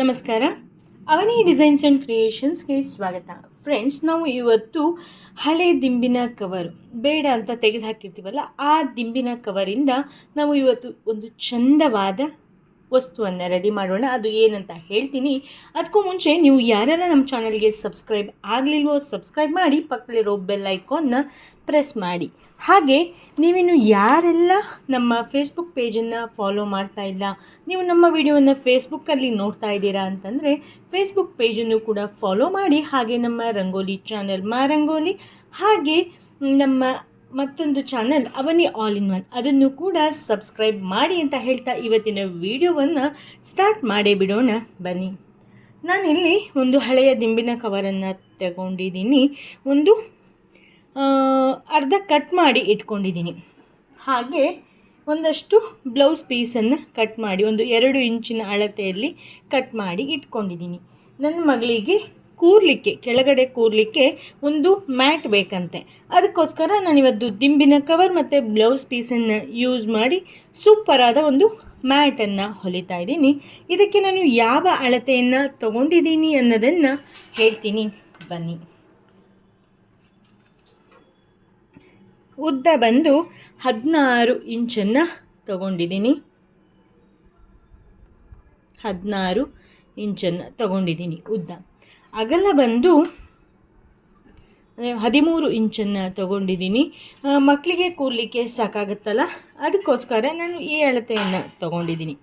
ನಮಸ್ಕಾರ. ಅವನಿ designs and ಕ್ರಿಯೇಷನ್ಸ್ಗೆ ಸ್ವಾಗತ. Friends ನಾವು ಇವತ್ತು ಹಳೆ ದಿಂಬಿನ ಕವರ್ ಬೇಡ ಅಂತ ತೆಗೆದು ಹಾಕಿರ್ತೀವಲ್ಲ, ಆ ದಿಂಬಿನ ಕವರಿಂದ ನಾವು ಇವತ್ತು ಒಂದು ಚಂದವಾದ ವಸ್ತುವನ್ನು ರೆಡಿ ಮಾಡೋಣ. ಅದು ಏನಂತ ಹೇಳ್ತೀನಿ. ಅದಕ್ಕೂ ಮುಂಚೆ ನೀವು ಯಾರ್ಯಾರ ನಮ್ಮ ಚಾನಲ್ಗೆ ಸಬ್ಸ್ಕ್ರೈಬ್ ಆಗಲಿಲ್ವೋ ಸಬ್ಸ್ಕ್ರೈಬ್ ಮಾಡಿ, ಪಕ್ಕದಲ್ಲಿರೋ ಬೆಲ್ ಐಕಾನ್ನ ಪ್ರೆಸ್ ಮಾಡಿ. ಹಾಗೆ ನೀವಿನ್ನು ಯಾರೆಲ್ಲ ನಮ್ಮ ಫೇಸ್ಬುಕ್ ಪೇಜನ್ನು ಫಾಲೋ ಮಾಡ್ತಾ ಇಲ್ಲ, ನೀವು ನಮ್ಮ ವಿಡಿಯೋವನ್ನು ಫೇಸ್ಬುಕ್ಕಲ್ಲಿ ನೋಡ್ತಾ ಇದ್ದೀರಾ ಅಂತಂದರೆ ಫೇಸ್ಬುಕ್ ಪೇಜನ್ನು ಕೂಡ ಫಾಲೋ ಮಾಡಿ, ಹಾಗೆ ನಮ್ಮ ರಂಗೋಲಿ ಚಾನಲ್ ಮಾ ರಂಗೋಲಿ, ಹಾಗೆ ನಮ್ಮ ಮತ್ತೊಂದು channel Avani all in one ಅದನ್ನು ಕೂಡ ಸಬ್ಸ್ಕ್ರೈಬ್ ಮಾಡಿ ಅಂತ ಹೇಳ್ತಾ ಇವತ್ತಿನ ವಿಡಿಯೋವನ್ನು ಸ್ಟಾರ್ಟ್ ಮಾಡೇ ಬಿಡೋಣ, ಬನ್ನಿ. ನಾನಿಲ್ಲಿ ಒಂದು ಹಳೆಯ ದಿಂಬಿನ ಕವರನ್ನು ತಗೊಂಡಿದ್ದೀನಿ. ಒಂದು ಅರ್ಧ ಕಟ್ ಮಾಡಿ ಇಟ್ಕೊಂಡಿದ್ದೀನಿ. ಹಾಗೆ ಒಂದಷ್ಟು ಬ್ಲೌಸ್ ಪೀಸನ್ನು ಕಟ್ ಮಾಡಿ, ಒಂದು ಎರಡು ಇಂಚಿನ ಅಳತೆಯಲ್ಲಿ ಕಟ್ ಮಾಡಿ ಇಟ್ಕೊಂಡಿದ್ದೀನಿ. ನನ್ನ ಮಗಳಿಗೆ ಕೂರಲಿಕ್ಕೆ, ಕೆಳಗಡೆ ಕೂರಲಿಕ್ಕೆ ಒಂದು ಮ್ಯಾಟ್ ಬೇಕಂತೆ. ಅದಕ್ಕೋಸ್ಕರ ನಾನಿವತ್ತು ದಿಂಬಿನ ಕವರ್ ಮತ್ತು ಬ್ಲೌಸ್ ಪೀಸನ್ನು ಯೂಸ್ ಮಾಡಿ ಸೂಪರಾದ ಒಂದು ಮ್ಯಾಟನ್ನು ಹೊಲಿತಾ ಇದ್ದೀನಿ. ಇದಕ್ಕೆ ನಾನು ಯಾವ ಅಳತೆಯನ್ನು ತಗೊಂಡಿದ್ದೀನಿ ಅನ್ನೋದನ್ನು ಹೇಳ್ತೀನಿ. ಬನ್ನಿ. ಉದ್ದ ಬಂದು ಹದಿನಾರು ಇಂಚನ್ನು ತಗೊಂಡಿದ್ದೀನಿ. ಹದಿನಾರು ಇಂಚನ್ನು ತಗೊಂಡಿದ್ದೀನಿ ಉದ್ದ. ಅಗಲ ಬಂದು ಹದಿಮೂರು ಇಂಚನ್ನು ತಗೊಂಡಿದ್ದೀನಿ. ಮಕ್ಕಳಿಗೆ ಕೂರಲಿಕ್ಕೆ ಸಾಕಾಗುತ್ತಲ್ಲ? ಅದಕ್ಕೋಸ್ಕರ ನಾನು ಈ ಅಳತೆಯನ್ನು ತಗೊಂಡಿದ್ದೀನಿ.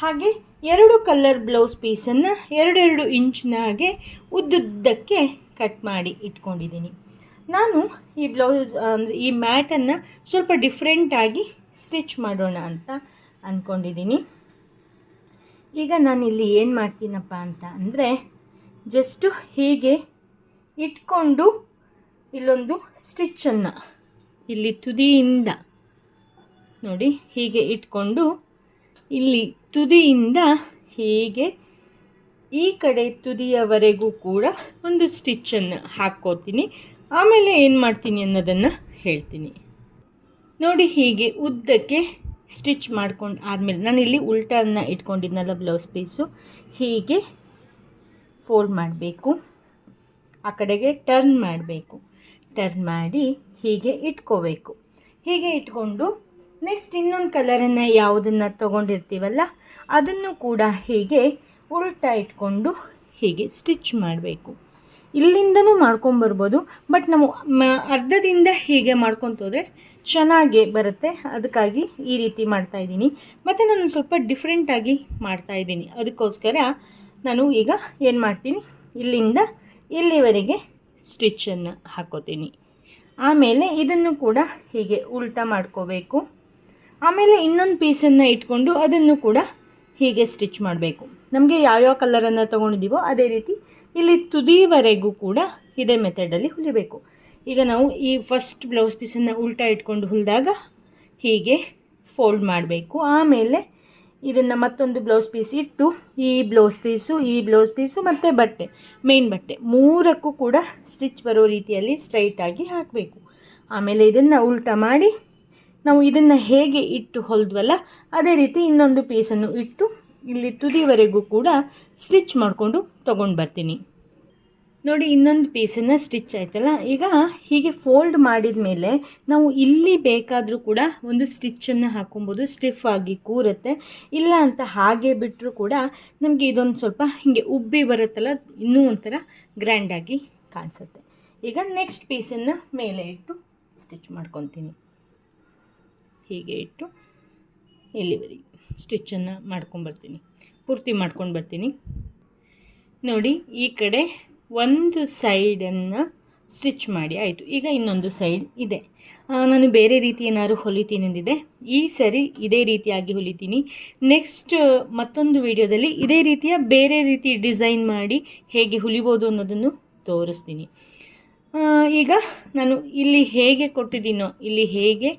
ಹಾಗೆ ಎರಡು ಕಲ್ಲರ್ ಬ್ಲೌಸ್ ಪೀಸನ್ನು ಎರಡೆರಡು ಇಂಚಿನ ಹಾಗೆ ಉದ್ದುದ್ದಕ್ಕೆ ಕಟ್ ಮಾಡಿ ಇಟ್ಕೊಂಡಿದ್ದೀನಿ. ನಾನು ಈ ಬ್ಲೌಸ್ ಅಂದರೆ ಈ ಮ್ಯಾಟನ್ನು ಸ್ವಲ್ಪ ಡಿಫ್ರೆಂಟಾಗಿ ಸ್ಟಿಚ್ ಮಾಡೋಣ ಅಂತ ಅಂದ್ಕೊಂಡಿದ್ದೀನಿ ಈಗ ನಾನಿಲ್ಲಿ ಏನು ಮಾಡ್ತೀನಪ್ಪ ಅಂತ ಅಂದರೆ ಜಸ್ಟು ಹೀಗೆ ಇಟ್ಕೊಂಡು ಇಲ್ಲೊಂದು ಸ್ಟಿಚ್ಚನ್ನು ಇಲ್ಲಿ ತುದಿಯಿಂದ, ನೋಡಿ, ಹೀಗೆ ಇಟ್ಕೊಂಡು ಇಲ್ಲಿ ತುದಿಯಿಂದ ಹೀಗೆ ಈ ಕಡೆ ತುದಿಯವರೆಗೂ ಕೂಡ ಒಂದು ಸ್ಟಿಚ್ಚನ್ನು ಹಾಕ್ಕೋತೀನಿ. ಆಮೇಲೆ ಏನು ಮಾಡ್ತೀನಿ ಅನ್ನೋದನ್ನು ಹೇಳ್ತೀನಿ. ನೋಡಿ ಹೀಗೆ ಉದ್ದಕ್ಕೆ ಸ್ಟಿಚ್ ಮಾಡ್ಕೊಂಡು ಆದಮೇಲೆ ನಾನಿಲ್ಲಿ ಉಲ್ಟನ್ನ ಇಟ್ಕೊಂಡಿದ್ನಲ್ಲ ಬ್ಲೌಸ್ ಪೀಸು, ಹೀಗೆ ಫೋಲ್ಡ್ ಮಾಡಬೇಕು. ಆ ಕಡೆಗೆ ಟರ್ನ್ ಮಾಡಬೇಕು. ಟರ್ನ್ ಮಾಡಿ ಹೀಗೆ ಇಟ್ಕೋಬೇಕು. ಹೀಗೆ ಇಟ್ಕೊಂಡು ನೆಕ್ಸ್ಟ್ ಇನ್ನೊಂದು ಕಲರನ್ನು ಯಾವುದನ್ನು ತೊಗೊಂಡಿರ್ತೀವಲ್ಲ, ಅದನ್ನು ಕೂಡ ಹೀಗೆ ಉಲ್ಟಾ ಇಟ್ಕೊಂಡು ಹೀಗೆ ಸ್ಟಿಚ್ ಮಾಡಬೇಕು. ಇಲ್ಲಿಂದನೂ ಮಾಡ್ಕೊಂಬರ್ಬೋದು ಬಟ್ ನಾವು ಅರ್ಧದಿಂದ ಹೀಗೆ ಮಾಡ್ಕೊತೋದ್ರೆ ಚೆನ್ನಾಗಿ ಬರುತ್ತೆ. ಅದಕ್ಕಾಗಿ ಈ ರೀತಿ ಮಾಡ್ತಾಯಿದ್ದೀನಿ ಮತ್ತು ನಾನು ಸ್ವಲ್ಪ ಡಿಫ್ರೆಂಟಾಗಿ ಮಾಡ್ತಾಯಿದ್ದೀನಿ ಅದಕ್ಕೋಸ್ಕರ ನಾನು ಈಗ ಏನು ಮಾಡ್ತೀನಿ? ಇಲ್ಲಿಂದ ಇಲ್ಲಿವರೆಗೆ ಸ್ಟಿಚ್ಚನ್ನು ಹಾಕೋತೀನಿ. ಆಮೇಲೆ ಇದನ್ನು ಕೂಡ ಹೀಗೆ ಉಲ್ಟಾ ಮಾಡ್ಕೋಬೇಕು. ಆಮೇಲೆ ಇನ್ನೊಂದು ಪೀಸನ್ನು ಇಟ್ಕೊಂಡು ಅದನ್ನು ಕೂಡ ಹೀಗೆ ಸ್ಟಿಚ್ ಮಾಡಬೇಕು. ನಮಗೆ ಯಾವ್ಯಾವ ಕಲರನ್ನು ತೊಗೊಂಡಿದ್ದೀವೋ ಅದೇ ರೀತಿ ಇಲ್ಲಿ ತುದಿವರೆಗೂ ಕೂಡ ಇದೇ ಮೆಥಡಲ್ಲಿ ಹೊಲಿಬೇಕು. ಈಗ ನಾವು ಈ ಫಸ್ಟ್ ಬ್ಲೌಸ್ ಪೀಸನ್ನು ಉಲ್ಟಾ ಇಟ್ಕೊಂಡು ಹೊಲಿದಾಗ ಹೀಗೆ ಫೋಲ್ಡ್ ಮಾಡಬೇಕು. ಆಮೇಲೆ ಇದನ್ನು ಮತ್ತೊಂದು ಬ್ಲೌಸ್ ಪೀಸ್ ಇಟ್ಟು, ಈ ಬ್ಲೌಸ್ ಪೀಸು ಈ ಬ್ಲೌಸ್ ಪೀಸು ಮತ್ತು ಬಟ್ಟೆ ಮೇನ್ ಬಟ್ಟೆ ಮೂರಕ್ಕೂ ಕೂಡ ಸ್ಟಿಚ್ ಬರೋ ರೀತಿಯಲ್ಲಿ ಸ್ಟ್ರೈಟಾಗಿ ಹಾಕಬೇಕು. ಆಮೇಲೆ ಇದನ್ನು ಉಲ್ಟಾ ಮಾಡಿ, ನಾವು ಇದನ್ನು ಹೇಗೆ ಇಟ್ಟು ಹೊಲಿದ್ವಲ್ಲ, ಅದೇ ರೀತಿ ಇನ್ನೊಂದು ಪೀಸನ್ನು ಇಟ್ಟು ಇಲ್ಲಿ ತುದಿವರೆಗೂ ಕೂಡ ಸ್ಟಿಚ್ ಮಾಡಿಕೊಂಡು ತೊಗೊಂಡು ಬರ್ತೀನಿ. ನೋಡಿ, ಇನ್ನೊಂದು ಪೀಸನ್ನು ಸ್ಟಿಚ್ ಆಯ್ತಲ್ಲ? ಈಗ ಹೀಗೆ ಫೋಲ್ಡ್ ಮಾಡಿದ ಮೇಲೆ ನಾವು ಇಲ್ಲಿ ಬೇಕಾದರೂ ಕೂಡ ಒಂದು ಸ್ಟಿಚ್ಚನ್ನು ಹಾಕೊಬೋದು. ಸ್ಟಿಫ್ ಆಗಿ ಕೂರುತ್ತೆ. ಇಲ್ಲ ಅಂತ ಹಾಗೆ ಬಿಟ್ಟರೂ ಕೂಡ ನಮಗೆ ಇದೊಂದು ಸ್ವಲ್ಪ ಹೀಗೆ ಉಬ್ಬಿ ಬರುತ್ತಲ್ಲ, ಇನ್ನೂ ಒಂಥರ ಗ್ರ್ಯಾಂಡಾಗಿ ಕಾಣಿಸುತ್ತೆ. ಈಗ ನೆಕ್ಸ್ಟ್ ಪೀಸನ್ನು ಮೇಲೆ ಇಟ್ಟು ಸ್ಟಿಚ್ ಮಾಡ್ಕೊತೀನಿ. ಹೀಗೆ ಇಟ್ಟು ಇಲ್ಲಿವರೆಗೆ. ಸ್ಟಿಚ್ಚನ್ನು ಮಾಡ್ಕೊಂಬರ್ತೀನಿ ಪೂರ್ತಿ ಮಾಡ್ಕೊಂಡು ಬರ್ತೀನಿ. ನೋಡಿ, ಈ ಕಡೆ ಒಂದು ಸೈಡನ್ನು ಸ್ಟಿಚ್ ಮಾಡಿ, ಆಯಿತು. ಈಗ ಇನ್ನೊಂದು ಸೈಡ್ ಇದೆ. ನಾನು ಬೇರೆ ರೀತಿ ಏನಾದ್ರು ಹೊಲಿತೀನಿ ಅಂದಿದೆ. ಈ ಸರಿ ಇದೇ ರೀತಿಯಾಗಿ ಹೊಲಿತೀನಿ. ನೆಕ್ಸ್ಟ್ ಮತ್ತೊಂದು ವಿಡಿಯೋದಲ್ಲಿ ಇದೇ ರೀತಿಯ ಬೇರೆ ರೀತಿ ಡಿಸೈನ್ ಮಾಡಿ ಹೇಗೆ ಹೊಲಿಬೋದು ಅನ್ನೋದನ್ನು ತೋರಿಸ್ತೀನಿ. ಈಗ ನಾನು ಇಲ್ಲಿ ಹೇಗೆ ಕೊಟ್ಟಿದ್ದೀನೋ, ಇಲ್ಲಿ ಹೇಗೆ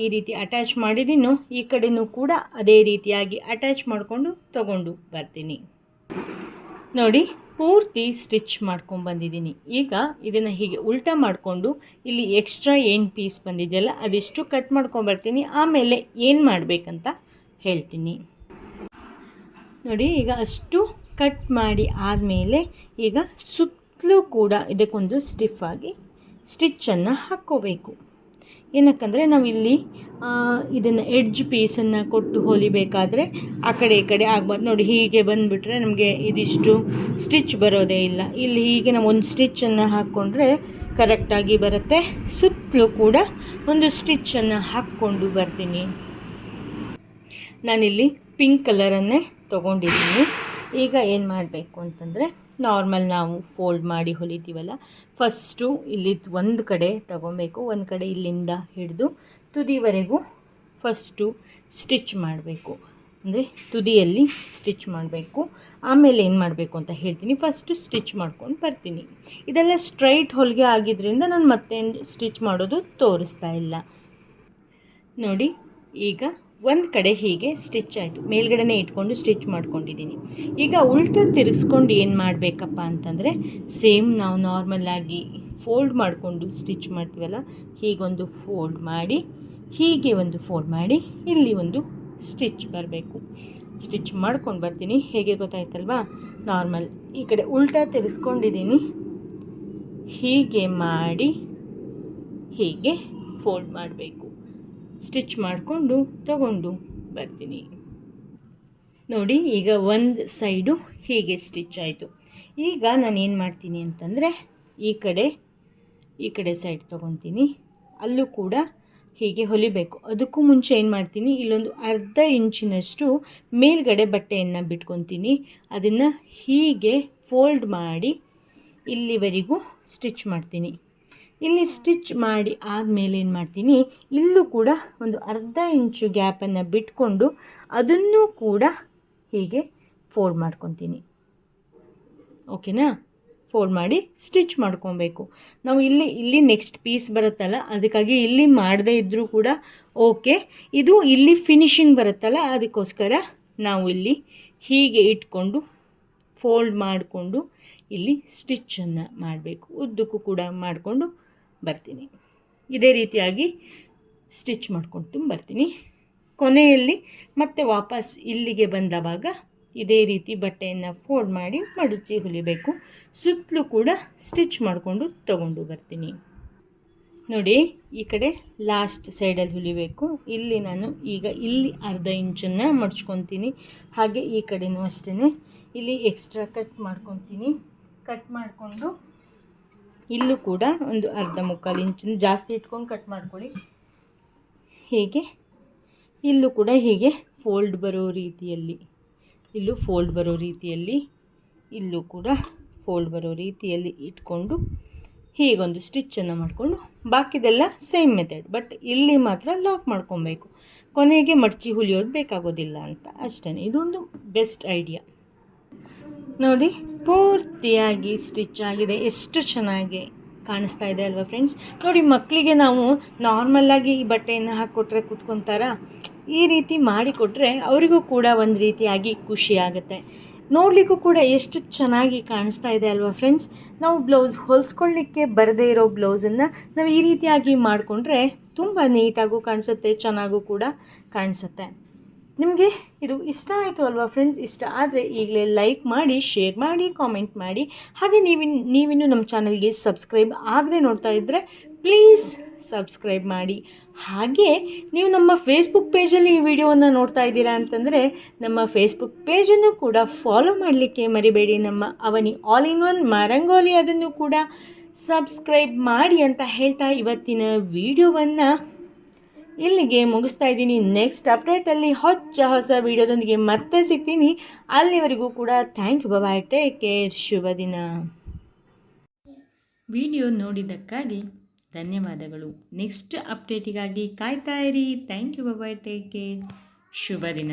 ಈ ರೀತಿ ಅಟ್ಯಾಚ್ ಮಾಡಿದ್ದೀನೋ ಈ ಕಡೆಯೂ ಕೂಡ ಅದೇ ರೀತಿಯಾಗಿ ಅಟ್ಯಾಚ್ ಮಾಡಿಕೊಂಡು ತಗೊಂಡು ಬರ್ತೀನಿ. ನೋಡಿ, ಪೂರ್ತಿ ಸ್ಟಿಚ್ ಮಾಡ್ಕೊಂಡು ಬಂದಿದ್ದೀನಿ. ಈಗ ಇದನ್ನು ಹೀಗೆ ಉಲ್ಟಾ ಮಾಡಿಕೊಂಡು ಇಲ್ಲಿ ಎಕ್ಸ್ಟ್ರಾ ಏನು ಪೀಸ್ ಬಂದಿದೆಯಲ್ಲ, ಅದಿಷ್ಟು ಕಟ್ ಮಾಡ್ಕೊಂಬರ್ತೀನಿ ಆಮೇಲೆ ಏನು ಮಾಡಬೇಕಂತ ಹೇಳ್ತೀನಿ. ನೋಡಿ, ಈಗ ಅಷ್ಟು ಕಟ್ ಮಾಡಿ ಆದಮೇಲೆ ಈಗ ಸುತ್ತಲೂ ಕೂಡ ಇದಕ್ಕೊಂದು ಸ್ಟಿಫ್ ಆಗಿ ಸ್ಟಿಚ್ಚನ್ನು ಹಾಕ್ಕೋಬೇಕು. ಏನಕ್ಕಂದರೆ ನಾವು ಇಲ್ಲಿ ಇದನ್ನು ಎಡ್ಜ್ ಪೀಸನ್ನು ಕೊಟ್ಟು ಹೊಲಿಬೇಕಾದ್ರೆ ಆ ಕಡೆ ಈ ಕಡೆ ಆಗ್ಬಾರ್ದು. ನೋಡಿ ಹೀಗೆ ಬಂದುಬಿಟ್ರೆ ನಮಗೆ ಇದಿಷ್ಟು ಸ್ಟಿಚ್ ಬರೋದೇ ಇಲ್ಲ. ಇಲ್ಲಿ ಹೀಗೆ ನಾವು ಒಂದು ಸ್ಟಿಚ್ಚನ್ನು ಹಾಕ್ಕೊಂಡ್ರೆ ಕರೆಕ್ಟಾಗಿ ಬರುತ್ತೆ. ಸುತ್ತಲೂ ಕೂಡ ಒಂದು ಸ್ಟಿಚ್ಚನ್ನು ಹಾಕ್ಕೊಂಡು ಬರ್ತೀನಿ. ನಾನಿಲ್ಲಿ ಪಿಂಕ್ ಕಲರನ್ನೇ ತೊಗೊಂಡಿದ್ದೀನಿ. ಈಗ ಏನು ಮಾಡಬೇಕು ಅಂತಂದರೆ ನಾರ್ಮಲ್ ನಾವು ಫೋಲ್ಡ್ ಮಾಡಿ ಹೊಲಿತೀವಲ್ಲ ಫಸ್ಟು ಇಲ್ಲಿ ಒಂದು ಕಡೆ ತಗೊಬೇಕು, ಒಂದು ಕಡೆ ಇಲ್ಲಿಂದ ಹಿಡಿದು ತುದಿವರೆಗೂ ಫಸ್ಟು ಸ್ಟಿಚ್ ಮಾಡಬೇಕು. ಅಂದರೆ ತುದಿಯಲ್ಲಿ ಸ್ಟಿಚ್ ಮಾಡಬೇಕು. ಆಮೇಲೆ ಏನು ಮಾಡಬೇಕು ಅಂತ ಹೇಳ್ತೀನಿ. ಫಸ್ಟು ಸ್ಟಿಚ್ ಮಾಡ್ಕೊಂಡು ಬರ್ತೀನಿ. ಇದೆಲ್ಲ ಸ್ಟ್ರೈಟ್ ಹೊಲಿಗೆ ಆಗಿದ್ದರಿಂದ ನಾನು ಮತ್ತೆ ಸ್ಟಿಚ್ ಮಾಡೋದು ತೋರಿಸ್ತಾ ಇಲ್ಲ. ನೋಡಿ, ಈಗ ಒಂದು ಕಡೆ ಹೀಗೆ ಸ್ಟಿಚ್ ಆಯಿತು. ಮೇಲ್ಗಡೆನೇ ಇಟ್ಕೊಂಡು ಸ್ಟಿಚ್ ಮಾಡ್ಕೊಂಡಿದ್ದೀನಿ ಈಗ ಉಲ್ಟ ತಿರುಗಿಸ್ಕೊಂಡು ಏನು ಮಾಡಬೇಕಪ್ಪ ಅಂತಂದರೆ ಸೇಮ್ ನಾವು ನಾರ್ಮಲ್ಲಾಗಿ ಫೋಲ್ಡ್ ಮಾಡಿಕೊಂಡು ಸ್ಟಿಚ್ ಮಾಡ್ತೀವಲ್ಲ, ಹೀಗೊಂದು ಫೋಲ್ಡ್ ಮಾಡಿ, ಹೀಗೆ ಒಂದು ಫೋಲ್ಡ್ ಮಾಡಿ ಇಲ್ಲಿ ಒಂದು ಸ್ಟಿಚ್ ಬರಬೇಕು. ಸ್ಟಿಚ್ ಮಾಡ್ಕೊಂಡು ಬರ್ತೀನಿ. ಹೇಗೆ ಗೊತ್ತಾಯ್ತಲ್ವಾ? ನಾರ್ಮಲ್ ಈ ಕಡೆ ಉಲ್ಟಾ ತಿರ್ಸ್ಕೊಂಡಿದ್ದೀನಿ ಹೀಗೆ ಮಾಡಿ ಹೀಗೆ ಫೋಲ್ಡ್ ಮಾಡಬೇಕು. ಸ್ಟಿಚ್ ಮಾಡಿಕೊಂಡು ತಗೊಂಡು ಬರ್ತೀನಿ. ನೋಡಿ, ಈಗ ಒಂದು ಸೈಡು ಹೀಗೆ ಸ್ಟಿಚ್ ಆಯಿತು. ಈಗ ನಾನು ಏನು ಮಾಡ್ತೀನಿ ಅಂತಂದರೆ, ಈ ಕಡೆ ಈ ಕಡೆ ಸೈಡ್ ತೊಗೊತೀನಿ. ಅಲ್ಲೂ ಕೂಡ ಹೀಗೆ ಹೊಲಿಬೇಕು. ಅದಕ್ಕೂ ಮುಂಚೆ ಏನು ಮಾಡ್ತೀನಿ, ಇಲ್ಲೊಂದು ಅರ್ಧ ಇಂಚಿನಷ್ಟು ಮೇಲ್ಗಡೆ ಬಟ್ಟೆಯನ್ನು ಬಿಟ್ಕೊತೀನಿ. ಅದನ್ನು ಹೀಗೆ ಫೋಲ್ಡ್ ಮಾಡಿ ಇಲ್ಲಿವರೆಗೂ ಸ್ಟಿಚ್ ಮಾಡ್ತೀನಿ. ಇಲ್ಲಿ ಸ್ಟಿಚ್ ಮಾಡಿ ಆದಮೇಲೆ ಏನು ಮಾಡ್ತೀನಿ, ಇಲ್ಲೂ ಕೂಡ ಒಂದು ಅರ್ಧ ಇಂಚು ಗ್ಯಾಪನ್ನು ಬಿಟ್ಕೊಂಡು ಅದನ್ನು ಕೂಡ ಹೀಗೆ ಫೋಲ್ಡ್ ಮಾಡ್ಕೊತೀನಿ. ಓಕೆನಾ ಫೋಲ್ಡ್ ಮಾಡಿ ಸ್ಟಿಚ್ ಮಾಡ್ಕೊಬೇಕು. ನಾವು ಇಲ್ಲಿ ಇಲ್ಲಿ ನೆಕ್ಸ್ಟ್ ಪೀಸ್ ಬರುತ್ತಲ್ಲ, ಅದಕ್ಕಾಗಿ ಇಲ್ಲಿ ಮಾಡದೇ ಇದ್ದರೂ ಕೂಡ ಓಕೆ ಇದು ಇಲ್ಲಿ ಫಿನಿಶಿಂಗ್ ಬರುತ್ತಲ್ಲ, ಅದಕ್ಕೋಸ್ಕರ ನಾವು ಇಲ್ಲಿ ಹೀಗೆ ಇಟ್ಕೊಂಡು ಫೋಲ್ಡ್ ಮಾಡಿಕೊಂಡು ಇಲ್ಲಿ ಸ್ಟಿಚ್ಚನ್ನು ಮಾಡಬೇಕು. ಉದ್ದಕ್ಕೂ ಕೂಡ ಮಾಡಿಕೊಂಡು ಬರ್ತೀನಿ. ಇದೇ ರೀತಿಯಾಗಿ ಸ್ಟಿಚ್ ಮಾಡ್ಕೊಂಡು ಬರ್ತೀನಿ ಕೊನೆಯಲ್ಲಿ ಮತ್ತೆ ವಾಪಸ್ ಇಲ್ಲಿಗೆ ಬಂದವಾಗ ಇದೇ ರೀತಿ ಬಟ್ಟೆಯನ್ನು ಫೋಲ್ಡ್ ಮಾಡಿ ಮಡಚಿ ಹೊಲಿಬೇಕು. ಸುತ್ತಲೂ ಕೂಡ ಸ್ಟಿಚ್ ಮಾಡಿಕೊಂಡು ತಗೊಂಡು ಬರ್ತೀನಿ. ನೋಡಿ, ಈ ಕಡೆ ಲಾಸ್ಟ್ ಸೈಡಲ್ಲಿ ಹೊಲಿಬೇಕು. ಇಲ್ಲಿ ನಾನು ಈಗ ಇಲ್ಲಿ ಅರ್ಧ ಇಂಚನ್ನು ಮಡ್ಚ್ಕೊತೀನಿ. ಹಾಗೆ ಈ ಕಡೆಯೂ ಅಷ್ಟೇ ಇಲ್ಲಿ ಎಕ್ಸ್ಟ್ರಾ ಕಟ್ ಮಾಡ್ಕೊತೀನಿ. ಕಟ್ ಮಾಡಿಕೊಂಡು ಇಲ್ಲೂ ಕೂಡ ಒಂದು ಅರ್ಧ ಮುಕ್ಕಾಲು ಇಂಚಿನ ಜಾಸ್ತಿ ಇಟ್ಕೊಂಡು ಕಟ್ ಮಾಡ್ಕೊಳ್ಳಿ. ಹೀಗೆ? ಇಲ್ಲೂ ಕೂಡ ಹೀಗೆ ಫೋಲ್ಡ್ ಬರೋ ರೀತಿಯಲ್ಲಿ. ಇಲ್ಲೂ ಫೋಲ್ಡ್ ಬರೋ ರೀತಿಯಲ್ಲಿ, ಇಲ್ಲೂ ಕೂಡ ಫೋಲ್ಡ್ ಬರೋ ರೀತಿಯಲ್ಲಿ ಇಟ್ಕೊಂಡು ಹೀಗೊಂದು ಸ್ಟಿಚ್ಚನ್ನು ಮಾಡಿಕೊಂಡು ಬಾಕಿದೆಲ್ಲ ಸೇಮ್ ಮೆಥಡ್ ಬಟ್ ಇಲ್ಲಿ ಮಾತ್ರ ಲಾಕ್ ಮಾಡ್ಕೊಬೇಕು. ಕೊನೆಗೆ ಮಡ್ಚಿ ಹುಲಿಯೋದು ಬೇಕಾಗೋದಿಲ್ಲ ಅಂತ. ಅಷ್ಟೇ ಇದೊಂದು ಬೆಸ್ಟ್ ಐಡಿಯಾ ನೋಡಿ ಪೂರ್ತಿಯಾಗಿ ಸ್ಟಿಚ್ ಆಗಿದೆ. ಎಷ್ಟು ಚೆನ್ನಾಗಿ ಕಾಣಿಸ್ತಾ ಇದೆ ಅಲ್ವಾ ಫ್ರೆಂಡ್ಸ್ ನೋಡಿ ಮಕ್ಕಳಿಗೆ ನಾವು ನಾರ್ಮಲ್ಲಾಗಿ ಈ ಬಟ್ಟೆಯನ್ನು ಹಾಕ್ಕೊಟ್ರೆ ಕೂತ್ಕೊತಾರ? ಈ ರೀತಿ ಮಾಡಿಕೊಟ್ರೆ ಅವರಿಗೂ ಕೂಡ ಒಂದು ರೀತಿಯಾಗಿ ಖುಷಿ ಆಗುತ್ತೆ. ನೋಡಲಿಕ್ಕೂ ಕೂಡ ಎಷ್ಟು ಚೆನ್ನಾಗಿ ಕಾಣಿಸ್ತಾ ಇದೆ ಅಲ್ವಾ ಫ್ರೆಂಡ್ಸ್ ನಾವು ಬ್ಲೌಸ್ ಹೊಲಿಸ್ಕೊಳ್ಳಿಕ್ಕೆ ಬರದೇ ಇರೋ ಬ್ಲೌಸನ್ನು ನಾವು ಈ ರೀತಿಯಾಗಿ ಮಾಡಿಕೊಂಡ್ರೆ ತುಂಬ ನೀಟಾಗೂ ಕಾಣಿಸುತ್ತೆ, ಚೆನ್ನಾಗೂ ಕೂಡ ಕಾಣಿಸುತ್ತೆ. ನಿಮಗೆ ಇದು ಇಷ್ಟ ಆಯಿತು ಅಲ್ವಾ ಫ್ರೆಂಡ್ಸ್ ಇಷ್ಟ ಆದರೆ ಈಗಲೇ ಲೈಕ್ ಮಾಡಿ ಶೇರ್ ಮಾಡಿ ಕಾಮೆಂಟ್ ಮಾಡಿ. ಹಾಗೆ ನೀವಿನ್, ನೀವಿನ್ನೂ ನಮ್ಮ ಚಾನಲ್ಗೆ ಸಬ್ಸ್ಕ್ರೈಬ್ ಆಗದೆ ನೋಡ್ತಾ ಇದ್ದರೆ ಪ್ಲೀಸ್ ಸಬ್ಸ್ಕ್ರೈಬ್ ಮಾಡಿ. ಹಾಗೆ ನೀವು ನಮ್ಮ ಫೇಸ್ಬುಕ್ ಪೇಜಲ್ಲಿ ಈ ವಿಡಿಯೋವನ್ನು ನೋಡ್ತಾ ಇದ್ದೀರಾ ಅಂತಂದರೆ ನಮ್ಮ ಫೇಸ್ಬುಕ್ ಪೇಜನ್ನು ಕೂಡ ಫಾಲೋ ಮಾಡಲಿಕ್ಕೆ ಮರಿಬೇಡಿ. ನಮ್ಮ ಅವನಿ ಆಲ್ ಇನ್ ಒನ್ ಮರಂಗೋಲಿ ಅದನ್ನು ಕೂಡ ಸಬ್ಸ್ಕ್ರೈಬ್ ಮಾಡಿ ಅಂತ ಹೇಳ್ತಾ ಇವತ್ತಿನ ವಿಡಿಯೋವನ್ನು ಇಲ್ಲಿಗೆ ಮುಗಿಸ್ತಾ ಇದ್ದೀನಿ. ನೆಕ್ಸ್ಟ್ ಅಪ್ಡೇಟಲ್ಲಿ ಹೊಚ್ಚ ಹೊಸ ವಿಡಿಯೋದೊಂದಿಗೆ ಮತ್ತೆ ಸಿಗ್ತೀನಿ. ಅಲ್ಲಿವರೆಗೂ ಕೂಡ thank you bye take care ಶುಭ ದಿನ. ವಿಡಿಯೋ ನೋಡಿದ್ದಕ್ಕಾಗಿ ಧನ್ಯವಾದಗಳು. ನೆಕ್ಸ್ಟ್ ಅಪ್ಡೇಟಿಗಾಗಿ ಕಾಯ್ತಾ ಇರಿ. Thank you bye take care ಶುಭ ದಿನ.